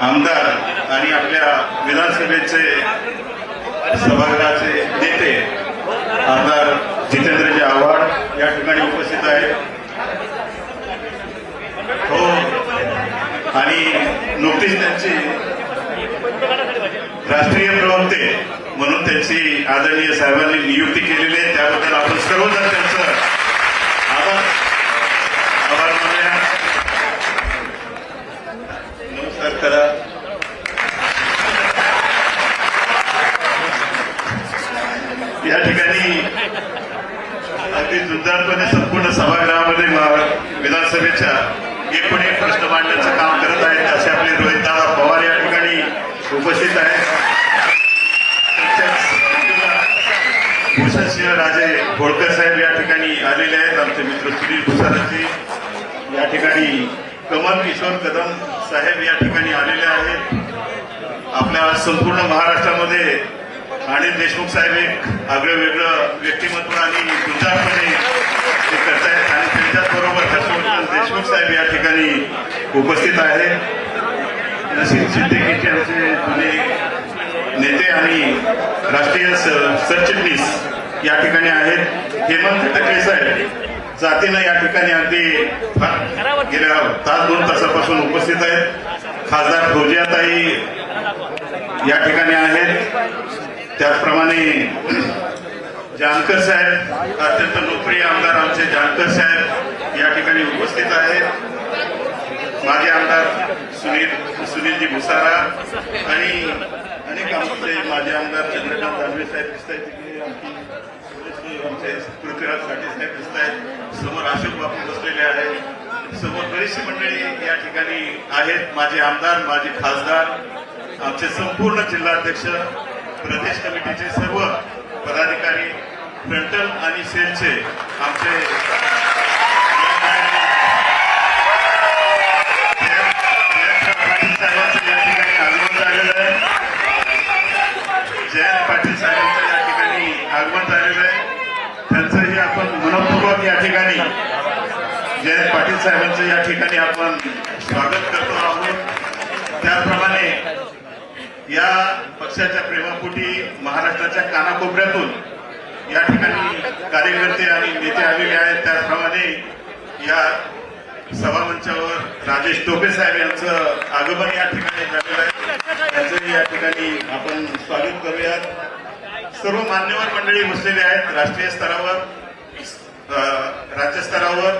आमदार आणि आपल्या विधानसभेचे सभागृहाचे नेते आमदार जितेंद्रजी आव्हाड या ठिकाणी उपस्थित आहेत. हो. आणि नुकतीच त्यांची राष्ट्रीय प्रवक्ते म्हणून त्यांची आदरणीय साहेबांनी नियुक्ती केलेली आहे. त्याबद्दल आपण सर्वजण त्यांचं आभार आभार मानूया. नमस्कार करा या ठिकाणी अगदी जोरदारपणे संपूर्ण सभागृहामध्ये विधानसभेच्या एकूण एक प्रश्न मांडण्याचं काम करत आहेत असे आपले रोहितदादा पवार या ठिकाणी उपस्थित आहेत. भूषणसिंह राजे होळकर साहेब या ठिकाणी आलेले आहेत आमचे मित्र सुनील भुसाराजी. या ठिकाणी कमल किशोर कदम साहेब या ठिकाणी आलेले आहेत. आपल्या संपूर्ण महाराष्ट्रामध्ये अनिल देशमुख साहेब एक आगळं वेगळं व्यक्तिमत्व आणि गुंजारपणे ते करतायत आणि त्यांच्याच बरोबर हर्षवर्धन देशमुख साहेब या ठिकाणी उपस्थित आहेत नसीब सिद्दीकीचे आमचे जुने नेते आणि राष्ट्रीय सरचिटणीस या ठिकाणी आहेत. हेमंत टकले साहेब जातीनं या ठिकाणी अगदी गेल्या तास दोन तासापासून उपस्थित आहेत. खासदार फौजियाताई या ठिकाणी आहेत. त्याचप्रमाणे जानकर साहेब अत्यंत लोकप्रिय आमदार आमचे जानकर साहेब या ठिकाणी उपस्थित आहेत. माजी आमदार सुनील सुनीलजी भुसारा आणि अनेक आमचे माजी आमदार चंद्रकांत दानवे साहेब दिसत आहेत तिकडे आणखी आमचे पृथ्वीराज साठे साहेब दिसत आहेत समोर अशोक बापू बसलेले आहेत. समोर बरीचशी मंडळी या ठिकाणी आहेत. माझे आमदार माझे खासदार आमचे संपूर्ण जिल्हाध्यक्ष प्रदेश कमिटीचे सर्व पदाधिकारी फ्रंटल आणि सेलचे आमचे जयंत पाटील साहेबांचं या ठिकाणी आगमन झालेलं आहे जयंत पाटील साहेबांचं या ठिकाणी आगमन झालेलं आहे. त्यांचंही आपण मनपूर्वक या ठिकाणी जयंत पाटील साहेबांचं या ठिकाणी आपण स्वागत करतो आहोत त्याचप्रमाणे या पक्षाच्या प्रेमापोटी महाराष्ट्राच्या कानाकोपऱ्यातून या ठिकाणी कार्यकर्ते आणि नेते आलेले आहेत. त्याचप्रमाणे या सभामंचावर राजेश टोपे साहेब यांचं आगमन या ठिकाणी झालेलं आहे. त्यांचंही या ठिकाणी आपण स्वागत करूयात. सर्व मान्यवर मंडळी बसलेले आहेत. राष्ट्रीय स्तरावर राज्यस्तरावर राज्य स्तरावर.